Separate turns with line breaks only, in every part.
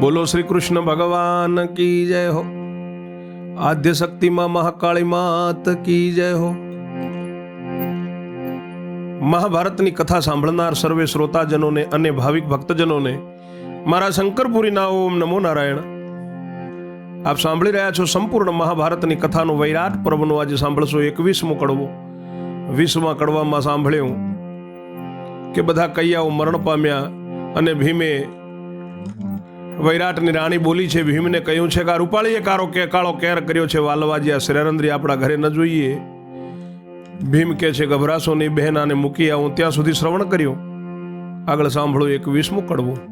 બોલો શ્રી કૃષ્ણ ભગવાન કી જય હો? આદ્ય શક્તિમાં મહાકાળી માત કી જય હો? મહાભારતની કથા સાંભળનાર સર્વે શ્રોતાજનોને અને ભાવિક ભક્તજનોને મારા શંકરપુરીના ઓમ નમો નારાયણ. આપ સાંભળી રહ્યા છો સંપૂર્ણ મહાભારતની કથાનો વૈરાટ પર્વનું આજે સાંભળશો એકવીસમો કડવો. વીસમા કડવામાં સાંભળ્યું કે બધા કૈયાઓ મરણ પામ્યા અને ભીમે વૈરાટની રાણી બોલી છે, ભીમને કહ્યું છે કે આ રૂપાળીએ કારો કે, કાળો કેર કર્યો છે, વાલવાજી આ શ્રેરંદ્રી આપણા ઘરે ન જોઈએ. ભીમ કે છે ગભરાશો નહીં બહેન આને મૂકી આવું, ત્યાં સુધી શ્રવણ કર્યું. આગળ સાંભળો, એક વીસમું કડવું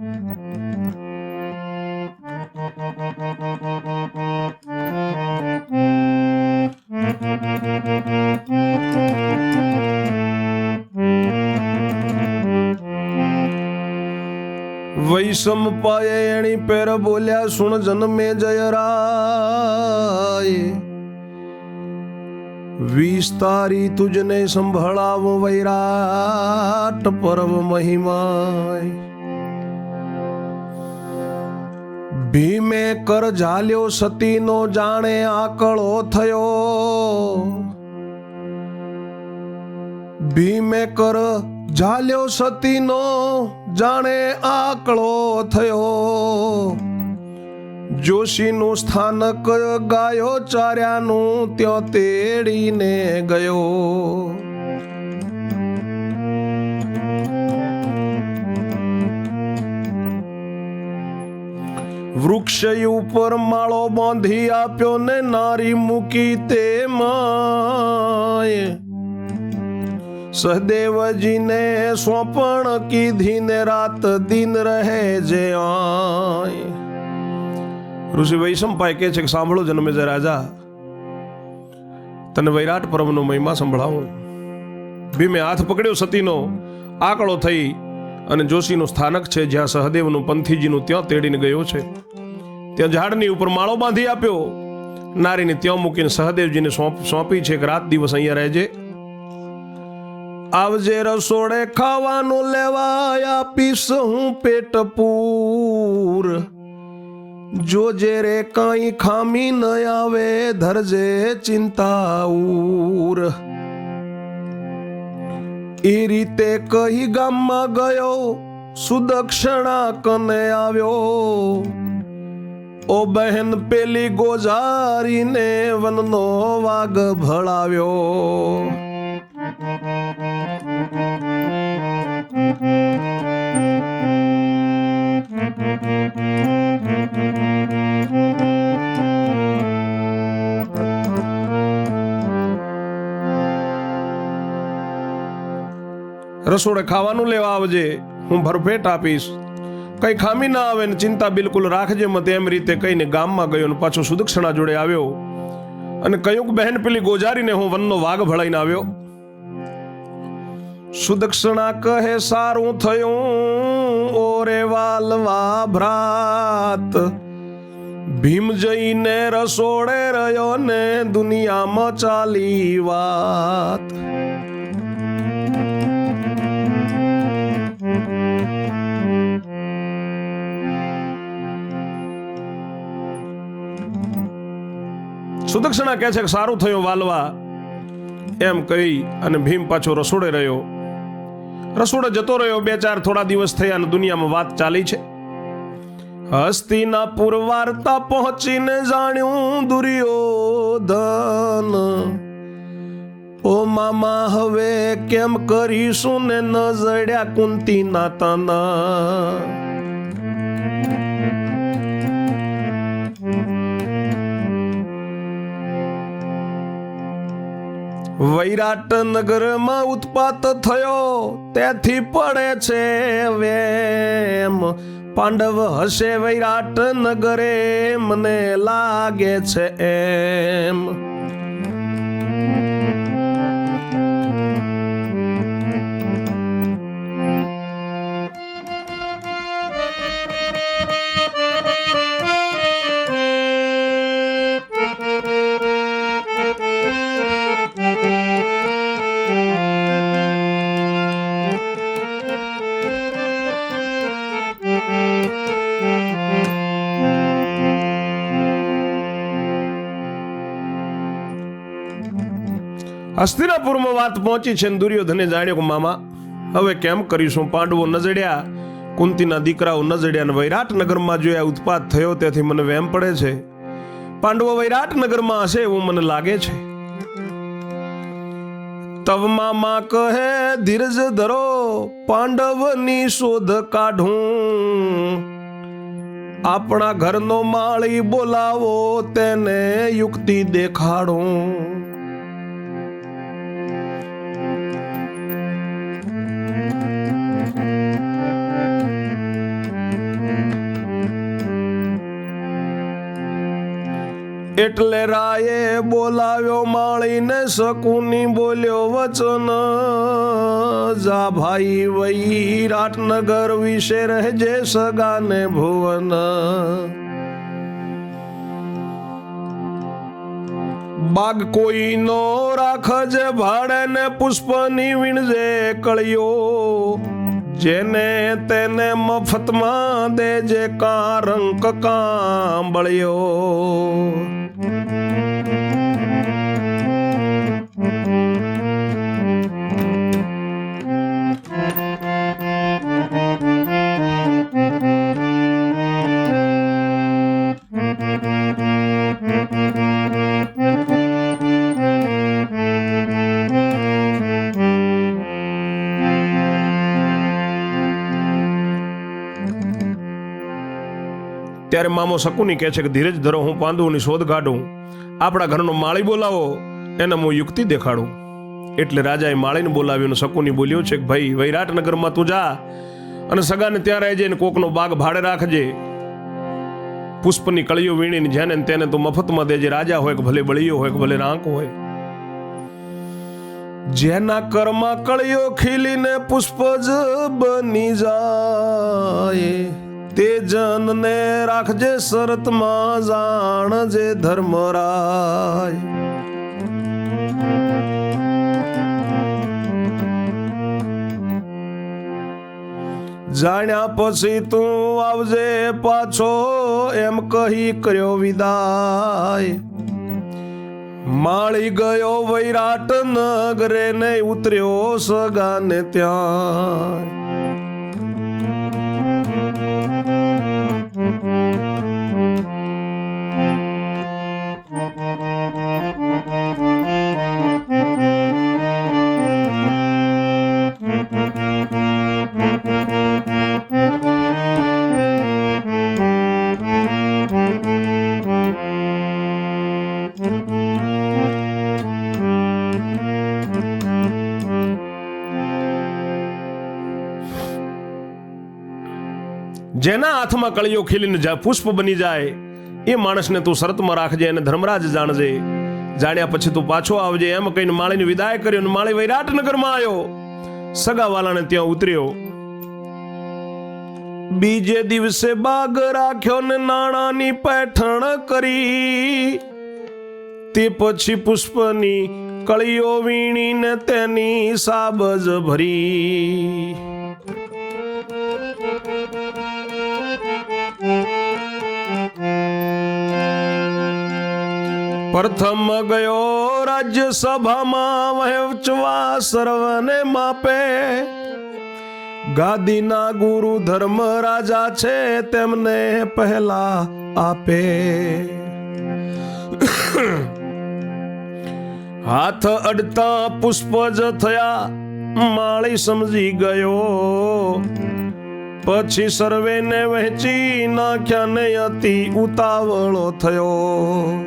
વૈષમ પાયે એણી પેર બોલ્યા, સુણ જન્મે જયરાય વિસ્તારી તુજને સંભળાવો વૈરાટ પર્વ મહિમાય. ભીમે કર ઝાલ્યો સતીનો જાણે આકળો થયો. ભીમે કર ઝાલ્યો સતીનો જાણે આકળો થયો. જોશીનું સ્થાનક ગાયો ચાર્યાનું ત્યાં તેડીને ગયો. વૃક્ષ ઉપર માળો બાંધી આપ્યો ને નારી મૂકી તે માય. સહદેવજીને સોંપણ કીધી ને રાત દિન રહે જે ઋષિ વૈશંપાય કહે છે કે સાંભળો જન્મે જે રાજા. તને વૈરાટ પર્વનો મહિમા સંભળાવું. ભીમે હાથ પકડ્યો સતીનો, આકળો થઈ અને જોશીનું સ્થાનક છે જ્યાં સહદેવનું પંથીજીનું ત્યાં તેડીને ગયો છે. ત્યાં ઝાડની ઉપર માળો બાંધી આપ્યો. નારીને ત્યાં મૂકીને સહદેવજીને સોંપી છે કે રાત દિવસ અહીંયા રહેજે. આવજે રસોડે ખાવાનું લેવા આપીશ હું પેટ પૂર. જોજે રે કાંઈ ખામી ન આવે, ધરજે ચિંતા ઉર એ રીતે કહી ગામમાં ગયો, સુદક્ષણા કને આવ્યો. ઓ બહેન પેલી ગોજારીને વનનો વાગ ભળાવ્યો. રસોડે ખાવાનું લેવા આવજે. હું ભરફેટ આપીશ. કઈ ખામી ના આવે ને ચિંતા બિલકુલ રાખજે મત. એમ રીતે કહીને ગામમાં ગયો ને પાછો સુદક્ષણા જોડે આવ્યો. અને કયુંક બહેન પેલી ગોજારીને હું વનનો વાઘ ભળાઈને આવ્યો. સુદક્ષણા કહે, સારું થયું ઓરે વાલવા ભ્રાત. ભીમ જઈને રસોડે રહ્યો ને દુનિયામાં ચાલી વાત. સુદક્ષણા કહે છે કે, સારું થયું વાલવા. એમ કહી અને ભીમ પાછો રસોડે રહ્યો. રસોડે જતો રહ્યો, બે ચાર થોડા દિવસ થયા અને દુનિયામાં વાત ચાલી છે. હસ્તીના પુરવાર્તા પહોંચીને જાણ્યું દુર્યોધન. ઓ મામા, હવે કેમ કરીશું ને ન જડ્યા કુંતી નાતાના વૈરાટ નગરમાં ઉત્પાત થયો, તેથી પડે છે વેમ. પાંડવ હશે વૈરાટનગરે મને લાગે છે એમ. હસ્તિનાપુરમાં વાત પહોંચી છે દુર્યોધને જાણ્યો કે, મામા, હવે કેમ કરીશું? પાંડવો નજડ્યા, કુંતીના દીકરાઓ નજડ્યા અને વૈરાટનગરમાં જો આ ઉત્પાત થયો, તેથી મને વેમ પડે છે. પાંડવો વૈરાટનગરમાં હશે એવું મને લાગે છે. તવ મામા કહે, ધીરજ ધરો, પાંડવની શોધ કાઢું. આપણા ઘરનો માળી બોલાવો, તેને યુક્તિ દેખાડું. એટલે રાયે બોલાવ્યો માળીને શકુની બોલ્યો, વચન જા ભાઈ, વૈરાટનગર વિશે રહેજે સગાને ભુવન. બાગ કોઈનો રાખજે ભાડે ને પુષ્પની વીણજે કળિયો જેને તેને મફતમાં દેજે કારંક કાંબળ્યો. ત્યારે મામો શકુની કહે છે કે, ધીરજ ધરો, હું પાંદુઓની શોધ કાઢું. આપણા ઘરનો માળી બોલાવો, એને હું યુક્તિ દેખાડું. એટલે રાજાએ માળીને બોલાવ્યો અને શકુની બોલ્યો છે કે, ભાઈ, વૈરાટનગરમાં તું જા અને સગાને ત્યાં રહેજે ને કોકનો બાગ ભાડે રાખજે. પુષ્પની કળીઓ વીણીને જેને તેને તું મફતમાં દેજે. રાજા હોય કે ભલે બળીયો હોય કે ભલે રાંક હોય. જેના કર્મા કળીઓ ખીલીને પુષ્પ જ બની જાય. તે જનને રાખજે શરતમાં જાણજે ધર્મરાય. જાણ્યા પછી તું આવજે પાછો એમ કહી કર્યો વિદાય. માળી ગયો વૈરાટ નગરે ને ઉતર્યો સગાને ત્યાં. જેના કળીઓ ખીલીને પુષ્પ બની જાય. એ માણસને તું શરતમાં રાખજે અને ધર્મરાજ જાણજે. જાણ્યા પછી તું પાછો આવજે એમ કહીને માળીને વિદાય કર્યો અને માળી વૈરાટનગરમાં આવ્યો. સગાવાલાને ત્યાં ઉતર્યો. બીજે દિવસે બાગ રાખ્યો ને નાણાની પેઠણ કરી. તે પછી પુષ્પની કળીઓ વીણીને તેની સાબજ ભરી. પ્રથમ ગયો રાજ્યસભામાં વહેંચવા સર્વને માપે. ગાદીના ગુરુ ધર્મ રાજા છે તેમને પહેલા આપે. હાથ અડતા પુષ્પ જ થયા, માળી સમજી ગયો. પછી સર્વેને વહેંચી નાખ્યા ને અતિ ઉતાવળો થયો.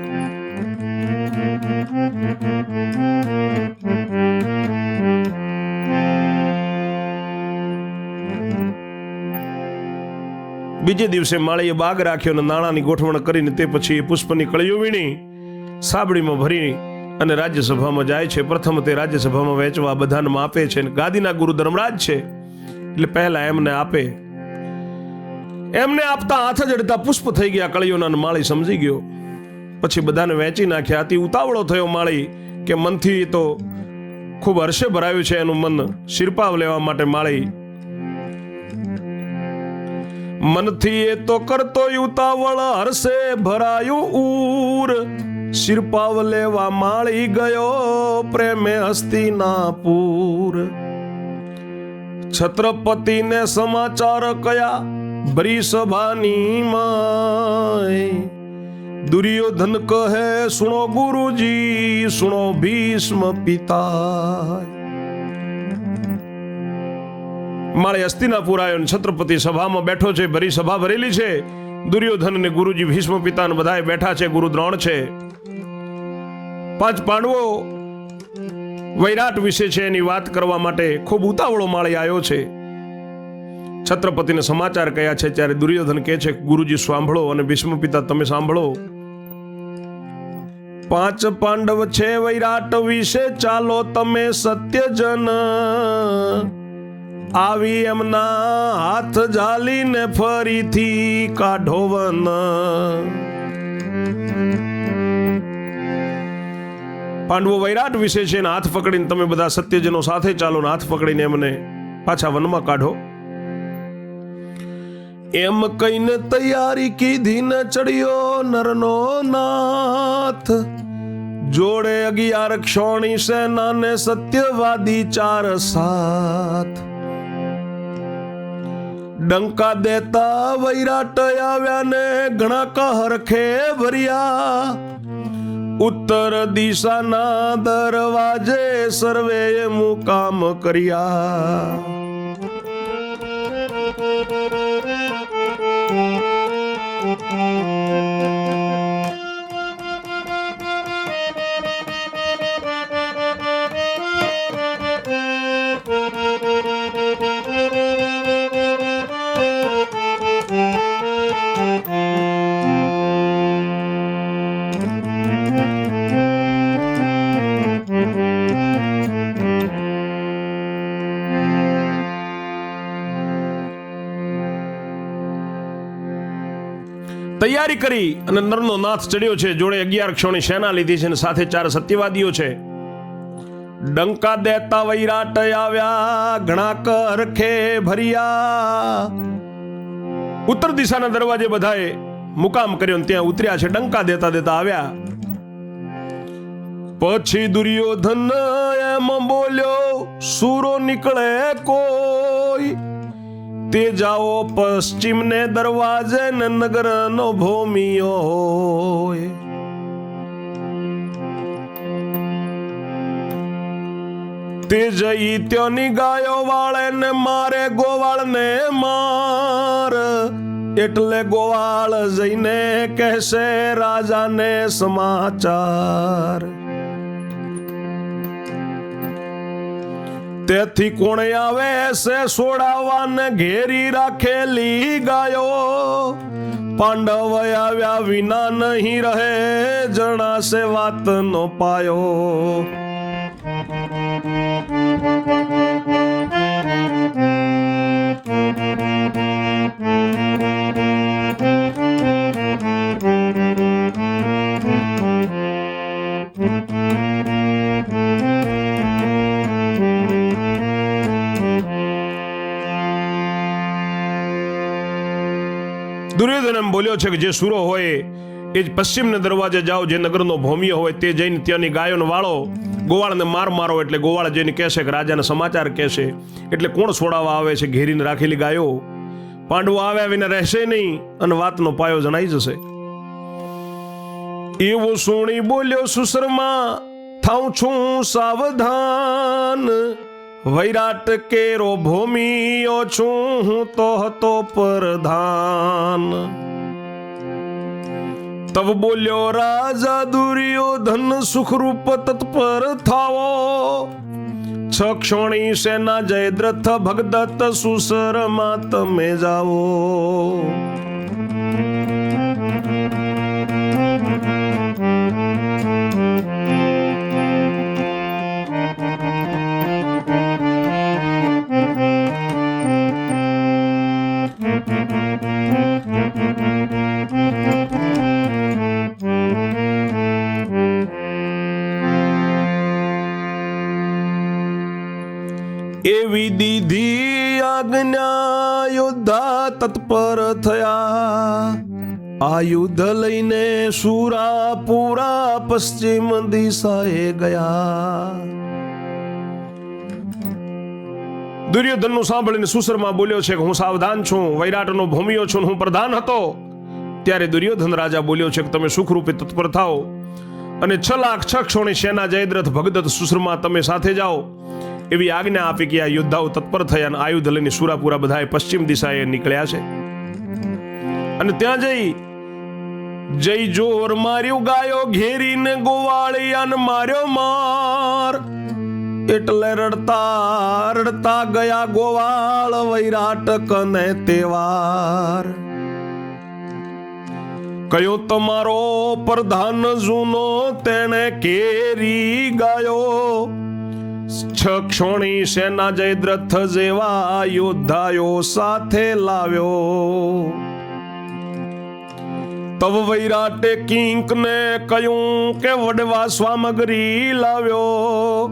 બીજે દિવસે માળીએ બાગ રાખ્યો અને નાણાંની ગોઠવણ કરીને તે પછી એ પુષ્પની કળીઓ વીણી, સાબડીમાં ભરી અને રાજ્યસભામાં જાય છે. પ્રથમ તે રાજ્યસભામાં વહેંચવા બધાને આપે છે ગાદીના ગુરુ ધર્મરાજ છે. એટલે પહેલા એમને આપે. એમને આપતા હાથ જ અડતા પુષ્પ થઈ ગયા, કળીઓના માળી સમજી ગયો. પછી બધાને વેચી નાખ્યા. અતિ ઉતાવળો થયો માળી કે મનથી તો ખૂબ હર્ષે ભરાયું છે એનું મન શિરપાવ લેવા માટે માળી. મનથી એ તો કરતો ઉતાવળ હર્ષે ભરાયું ઉર શિરપાવ લેવા માળી ગયો, પ્રેમે હસ્તિનાપુર. છત્રપતિને સમાચાર કયા ભરી સભાની માય? દુર્યોધન કહે, સુણો ગુરુજી, સુણો ભીષ્મ પિતા મારે હસ્તિનાપુર આવ્યો છત્રપતિ સભામાં બેઠો છે ભરી સભા ભરેલી છે. દુર્યોધન ને ગુરુજી ભીષ્મ પિતા બધાએ બેઠા છે ગુરુ દ્રોણ છે. પાંચ પાંડવો વૈરાટ વિશે છે એની વાત કરવા માટે ખૂબ ઉતાવળો માળી આવ્યો છે. છત્રપતિને સમાચાર કયા છે ત્યારે દુર્યોધન કહે છે, ગુરુજી, સાંભળો અને ભીષ્મ પિતા, તમે સાંભળો. પાંચ પાંડવ છે વૈરાટ વિશે, ચાલો તમે સત્યજન. આવી એમના હાથ ઝાલીને ફરીથી કાઢો વન. પાંડવો વૈરાટ વિશે છે હાથ પકડીને તમે બધા સત્યજનો સાથે ચાલો ને હાથ પકડીને એમને પાછા વનમાં કાઢો. એમ કહીને તૈયારી કીધી ને ચડ્યો નરનો નાથ. જોડે અગિયાર ક્ષોણી સેના ને સત્યવાદી ચાર સાથ. ડંકા દેતા વૈરાટ આવ્યા ને ઘણા કહરખે ભર્યા ઉત્તર દિશાના દરવાજે સર્વે મુકામ કર્યા. તૈયારી કરી અને નરનો નાથ ચડ્યો છે. જોડે અગિયાર ક્ષોણી સેના લીધી છે અને સાથે ચાર સત્યવાદીઓ છે. ડંકા દેતા વૈરાટ આવ્યા, ઘણા કરખે ભર્યા. ઉત્તર દિશાના દરવાજે બધાએ મુકામ કર્યો ને ત્યાં ઉતર્યા છે. ડંકા દેતા દેતા આવ્યા. પછી દુર્યોધન એમ બોલ્યો, સૂરો નીકળે કોઈ તે જાઓ પશ્ચિમને દરવાજે નગરનો ભૂમિયો હોય. તે જઈ ત્યાંની ગાયો વાળે ને મારે ગોવાળ ને માર. એટલે ગોવાળ જઈને કહેશે રાજાને સમાચાર. તેથી કોણે આવે છે સોડાવાને? ઘેરી રાખેલી ગાયો. પાંડવ આવ્યા વિના નહીં રહે, જણાશે વાતનો પાયો. thank એમ બોલ્યો છે કે જે સુરો હોય એ જ પશ્ચિમને દરવાજે જાઓ, જે નગરનો ભોમિયો હોય તે જઈને ત્યાંની ગાયોને વાળો ગોવાળને માર મારો એટલે ગોવાળ જઈને કહેશે કે રાજાને સમાચાર કહેશે. એટલે કોણ છોડાવવા આવે છે ઘેરીને રાખેલી ગાયો? પાંડવો આવ્યા વિના રહેશે નહીં અને વાતનો પાયો જણાઈ જશે. એવું સુણી બોલ્યો સુસરમાં થાઉં છું સાવધાન. વૈરાટ કેરો ભૂમિયો છું, હું તો હતો પ્રધાન. તબ બોલ્યો રાજા દુર્યોધન સુખરૂપ તત્પર થાવો છ ક્ષોણી સેના જયદ્રથ ભગદત્ત સુસરમાં તમે જાઓ એવી દીધી આજ્ઞા યોદ્ધા તત્પર થયા. આયુધ લઈને સુરાપુરા પશ્ચિમ દિશાએ ગયા. દુર્યોધનનું સાંભળીને સુસરમાં બોલ્યો છે કે હું સાવધાન છું, વૈરાટનો ભૂમિયો છું, હું પ્રધાન હતો. ત્યારે દુર્યોધન રાજા બોલ્યો છે કે તમે સુખરૂપે તત્પર થાઓ અને છ લાખ છ ક્ષોણી સેના જયદ્રથ ભગદત્ત સુસરમાં તમે સાથે જાઓ. એવી આજ્ઞા આપી કે આ યોદ્ધાઓ તત્પર થયા અને આયુધ લઈને સુરાપુરા બધાએ પશ્ચિમ દિશાએ નીકળ્યા છે. અને ત્યાં જઈ જય જોર માર્યો, ગાયો ઘેરીને ગોવાળિયાને માર્યો માર. એટલે રડતા રડતા ગયા ગોવાળ વૈરાટ કને તેવાર. કયો તમારો પ્રધાન જૂનો તેણે કેરી ગાયો. ક્ષોણી સેના જયદ્રથ જેવા યોદ્ધાયો સાથે લાવ્યો. તવ વૈરાટે કિંક ને કહ્યું કે વડવા સ્વામગરી લાવ્યો.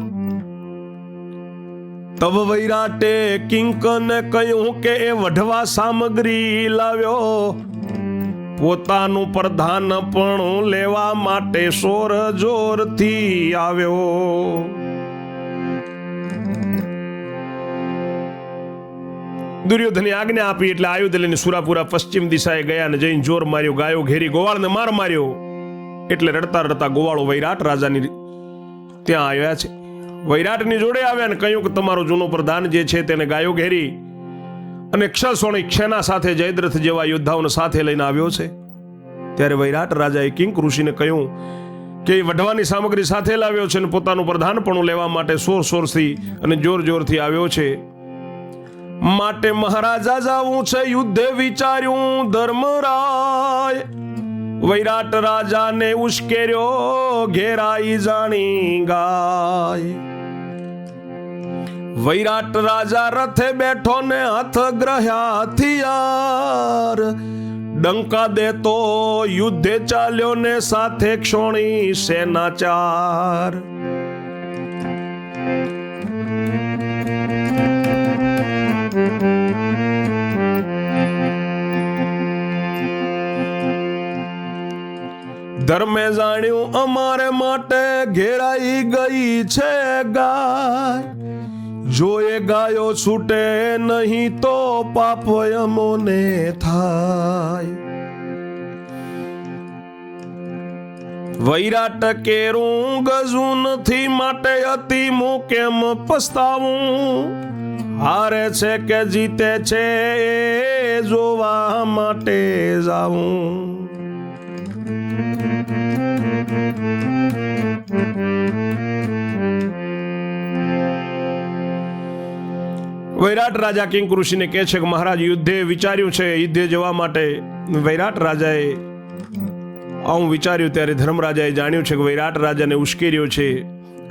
તવ વૈરાટે કિંક ને કહ્યું કે એ વઢવા સામગ્રી લાવ્યો. પોતાનું પ્રધાન પણ લેવા માટે સોર જોરથી આવ્યો. દુર્યોધને આજ્ઞા આપી એટલે આયુધ લઈને સુરાપુરા પશ્ચિમ દિશાએ ગયા અને જઈને જોર માર્યો, ગાયો ઘેરી ગોવાળને માર માર્યો. એટલે રડતા રડતા ગોવાળો વૈરાટ રાજાની ત્યાં આવ્યા છે. વૈરાટની જોડે આવ્યા અને કહ્યું કે તમારો જૂનો પ્રધાન જે છે તેને ગાયો ઘેરી અને ક્ષસોણી ક્ષેના સાથે જયદ્રથ જેવા યોદ્ધાઓને સાથે લઈને આવ્યો છે. ત્યારે વૈરાટ રાજાએ કિંક ઋષિને કહ્યું કે એ વઢવાની સામગ્રી સાથે લાવ્યો છે અને પોતાનું પ્રધાનપણું લેવા માટે સોર સોરથી અને જોર જોરથી આવ્યો છે. માટે મહારાજા જાવું છે યુદ્ધે વિચાર્યું ધર્મરાય. વૈરાટ રાજાને ઉશ્કેર્યો, ઘેરાઈ જાણી ગાય. વૈરાટ રાજા રથે બેઠો ને હાથ ગ્રહ્યા હથિયાર ડંકા દેતો, યુદ્ધે ચાલ્યો ને સાથે ક્ષોણી સેના ચાર. ધર્મે જાણ્યું અમારે માટે ઘેરાઈ ગઈ છે ગાય. જો એ ગાયો છૂટે નહીં તો પાપ અમોને થાય. વૈરાટ કેરું ગજું નથી માટે અતિ હું કેમ પસ્તાવું? હારે છે કે જીતે છે જોવા માટે જાવું વૈરાટ રાજા કિંગ ઋષિને કહે છે કે મહારાજ યુદ્ધે વિચાર્યું છે, યુદ્ધે જવા માટે. વૈરાટ રાજાએ, આવું વિચાર્યું ત્યારે ધર્મરાજાએ જાણ્યું છે કે વૈરાટ રાજાને ઉશ્કેર્યો છે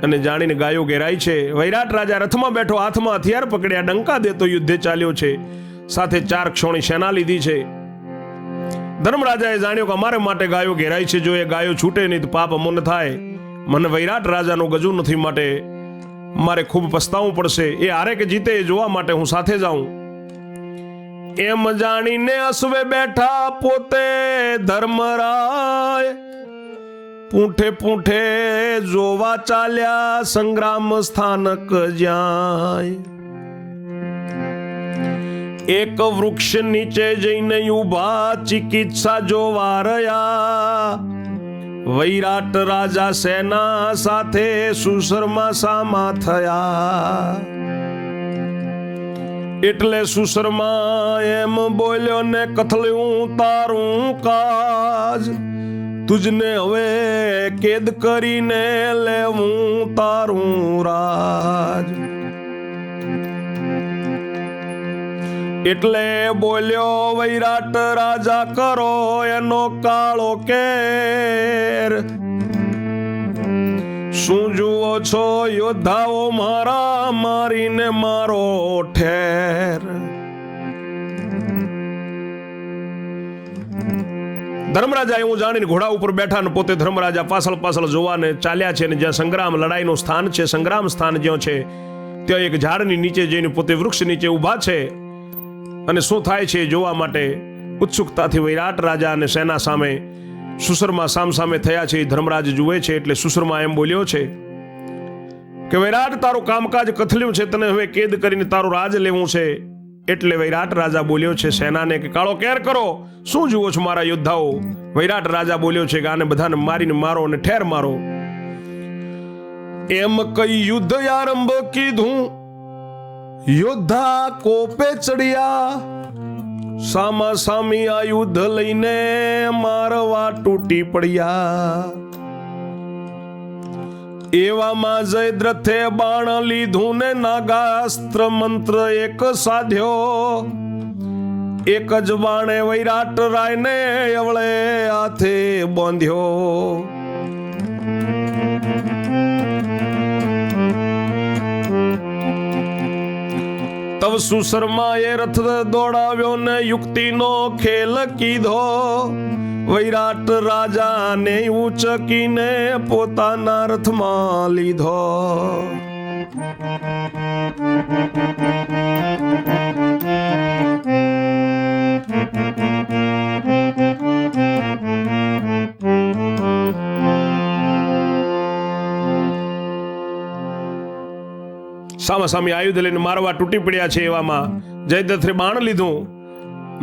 અને જાણીને ગાયો ઘેરાય છે. વૈરાટ રાજા રથમાં બેઠો, હાથમાં હથિયાર પકડ્યા, ડંકા દેતો યુદ્ધે ચાલ્યો છે. સાથે ચાર ક્ષોણી સેના લીધી છે. ધર્મરાજાએ જાણ્યો કે અમારે માટે ગાયો ઘેરાય છે, જો એ ગાયો છૂટે નહીં તો પાપ અમુન થાય. મને વૈરાટ રાજાનો ગજુ નથી માટે. મારે ખૂબ પસ્તાવું પડશે. એ હારે કે જીતે એ જોવા માટે હું સાથે જાઉં. એમ જાણીને અશ્વે બેઠા પોતે ધર્મરાય. પૂંઠે પૂંઠે જોવા ચાલ્યા સંગ્રામ સ્થાનક જાય એક વૃક્ષ નીચે જઈને ઊભા ચિકિત્સા જોવા રહ્યા. વૈરાટ રાજા સેના સાથે સુશર્મા સામા થયા. એટલે સુશર્મા એમ બોલ્યો, ને કથલ્યું તારું કાજ. તુજને હવે કેદ કરીને લેવું તારું રાજ. એટલે બોલ્યો, વૈરાટ રાજા કરો એનો કાળો કેર. શું જુઓ છો યોદ્ધાઓ મારા, મારીને મારો ઠેર. ધર્મરાજા એવું જાણીને ઘોડા ઉપર બેઠા ને પોતે ધર્મરાજા પાછળ પાછળ જોવાને ચાલ્યા છે ને જ્યાં સંગ્રામ લડાઈનું સ્થાન છે, સંગ્રામ સ્થાન જ્યાં છે, ત્યાં એક ઝાડની નીચે જઈને પોતે વૃક્ષ નીચે ઊભા છે. અને શું થાય છે જોવા માટે ઉત્સુકતાથી વૈરાટ રાજા અને સેના સામે સુસરમા સામસામે થયા છે, એ ધર્મરાજ જુએ છે એટલે સુસરમા એમ બોલ્યો છે કે, વૈરાટ, તારું કામકાજ કથલ્યું છે, તને હવે કેદ કરીને તારું રાજ લેવું છે. એટલે વૈરાટ રાજા બોલ્યો છે સેનાને કે, કાળો કેર કરો, શું જુઓ છો મારા યોદ્ધાઓ? વૈરાટ રાજા બોલ્યો છે કે, આને બધાને મારીને મારો અને ઠેર મારો. એમ કઈ યુદ્ધ આરંભ કીધું યોદ્ધા કોપે ચડ્યા સામા સામી આ યુદ્ધ લઈને મારવા તૂટી પડ્યા. એવામાં જયદ્રથે બાણ લીધું ને નાગાસ્ત્ર મંત્ર એક સાધ્યો. એક જ બાણે વૈરાટ રાયને અવળે હાથે બાંધ્યો. તવ સુશર્માએ રથ દોડાવ્યો ને યુક્તિનો ખેલ કીધો. વૈરાટ રાજાને ઉચકીને પોતાના રથમાં લીધો. સામાસામી આયુધ લઈને મારવા તૂટી પડ્યા છે એવામાં. જયદ્રથે બાણ લીધું.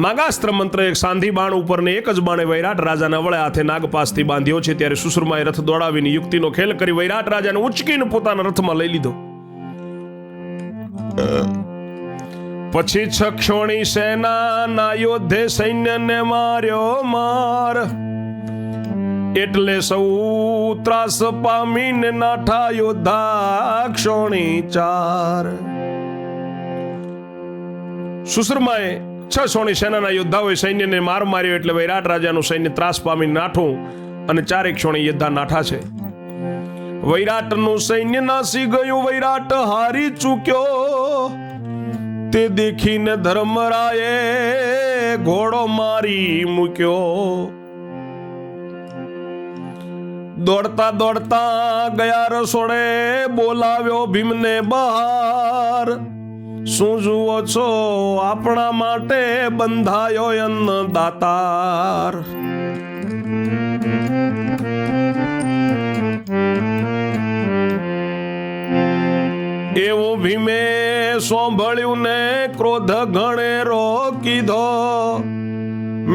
માગાસ્ત્ર મંત્ર એક સાંધી બાણ ઉપર ને એક જ બાણે વૈરાટ રાજાના વળે હાથે નાગપાસથી બાંધ્યો છે. ત્યારે સુસુરમાએ રથ દોડાવીને યુક્તિનો ખેલ કરી વૈરાટ રાજાને ઉચકીને પોતાના રથમાં લઈ લીધો. પછી છ ક્ષોણી સેનાના યોદ્ધે સૈન્યને માર્યો માર. એટલે સૌ ત્રાસ પામીને નાઠા યોદ્ધા ક્ષોણી ચાર. સુસરમાએ છ સોણી સેનાના યોદ્ધાઓએ સૈન્યને માર માર્યો એટલે વૈરાટ રાજાનું સૈન્ય ત્રાસ પામી નાઠું અને ચારેક ક્ષોણી યોદ્ધા નાઠા છે. વૈરાટનું સૈન્ય નાસી ગયું, વૈરાટ હારી ચૂક્યો. તે દેખીને ધર્મરાયે ઘોડો મારી મૂક્યો. દોડતા દોડતા ગયા રસોડે બોલાવ્યો ભીમને બહાર. શું જુઓ છો? આપણા માટે બંધાયો અન્નદાતાર એવું ભીમે સાંભળ્યું ને ક્રોધ ગણેરો કીધો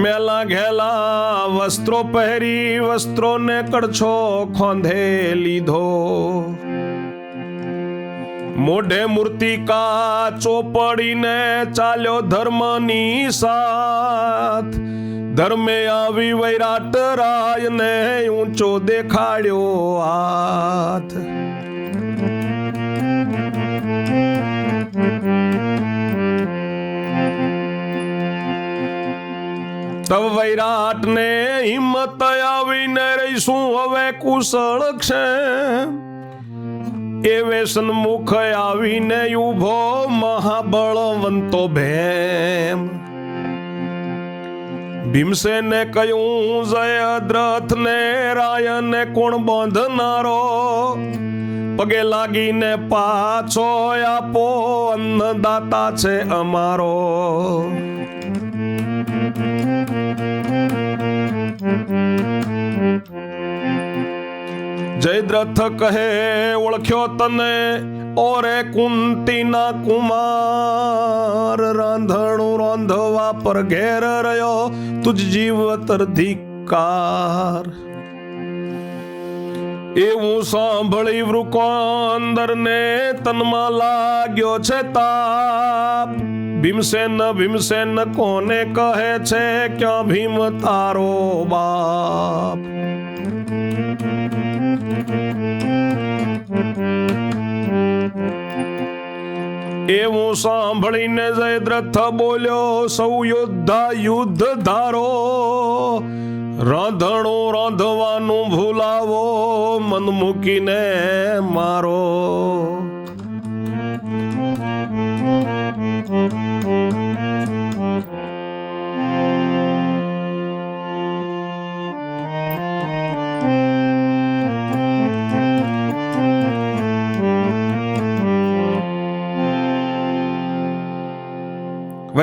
મેલા ઘેલા વસ્ત્રો પહેરી વસ્ત્રોને કડછો ખોંધે લીધો. મોઢે મૂર્તિકા ચોપડીને ચાલ્યો ધર્મની સાથ. ધર્મે આવી વૈરાટ રાયને ઊંચો દેખાડ્યો હાથ. તવ વૈરાટ ને હિંમત આવીને રહીશું હવે કુશળ છે એ વેસન મુખ આવીને ઊભો મહાબળવંતો ભેમ. ભીમસેને કહ્યું જયદ્રથ ને રાયને કોણ બાંધનારો? પગે લાગીને પાછો આપો, અન્નદાતા છે અમારો. જયદ્રથ કહે, ઓળખ્યો તને ઓરે કુંતીના કુમાર. રાંધણું રાંધવા પર ઘેર રહ્યો તુજ જીવતર ધિકાર એવું સાંભળી વૃકોંદર ને તનમાં લાગ્યો છે તાપ. ભીમસેન ભીમસેન કોને કહે છે ક્યાં ભીમ તારો બાપ? એવું સાંભળીને જયદ્રથ બોલ્યો, સૌ યોદ્ધા યુદ્ધ ધારો, રાંધણો રાંધવાનું ભૂલાવો, મન મૂકીને મારો.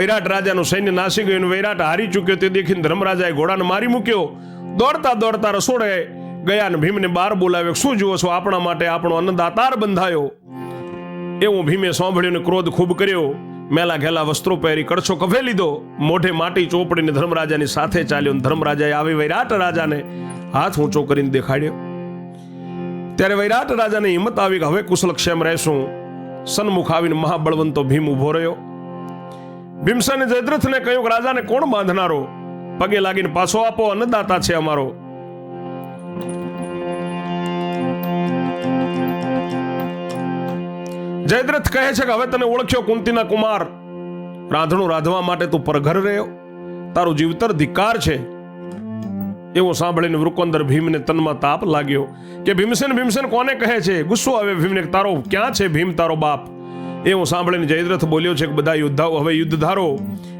વૈરાટ રાજાનું સૈન્ય નાસી ગયું વૈરાટ હારી ચૂક્યો તે દેખીને ધર્મરાજાએ ઘોડાને મારી મૂક્યો. દોડતા દોડતા રસોડે ગયા ને ભીમને બહાર બોલાવ્યો શું જુઓ છો આપણા માટે આપણો અન્નદાતાર બંધાયો? એવું ભીમે સાંભળ્યું ને ક્રોધ ખૂબ કર્યો. મેલા ઘેલા વસ્ત્રો પહેરી કડછો કફે લીધો. મોઢે માટી ચોપડીને ધર્મરાજાની સાથે ચાલ્યો અને ધર્મરાજાએ આવી વૈરાટ રાજાને હાથ ઊંચો કરીને દેખાડ્યો. ત્યારે વૈરાટ રાજાને હિંમત આવી કે હવે કુશલક્ષેમ રહેશું. સન્મુખ આવીને મહાબળવંતો ભીમ ઊભો રહ્યો. ભીમસેને જયદ્રથને કહ્યું કે રાજાને કોણ બાંધનારો? પગે લાગીને પાછો આપો, અન્નદાતા છે અમારો. જયદ્રથ કહે છે કે હવે તને ઓળખ્યો કુંતીના કુમાર. રાંધણું રાંધવા માટે તું પરઘર રહ્યો. તારું જીવતર ધિકાર છે. એવું સાંભળીને વૃકોંદર ભીમને તનમાં તાપ લાગ્યો કે ભીમસેન ભીમસેન કોને કહે છે? ગુસ્સો આવે ભીમને તારો ક્યાં છે ભીમ, તારો બાપ? એવું સાંભળીને જયદ્રથ બોલ્યો છે કે બધા યુદ્ધાઓ, હવે યુદ્ધ ધારો,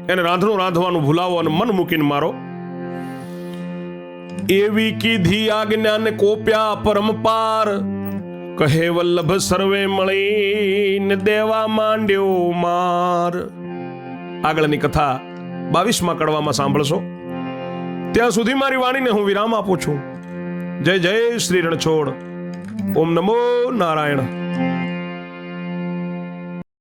એને રાંધણું રાંધવાનું ભૂલાવો અને મન મૂકીને મારો. એવી કીધી આજ્ઞાને કોપ્યા પરમપાર કહે વલ્લભ, સર્વે મળીને દેવા માંડ્યો માર. આગળની કથા બાવીસમાં કડવામાં સાંભળશો. ત્યાં સુધી મારી વાણીને હું વિરામ આપું છું. જય જય શ્રી રણછોડ. ઓમ નમો નારાયણ.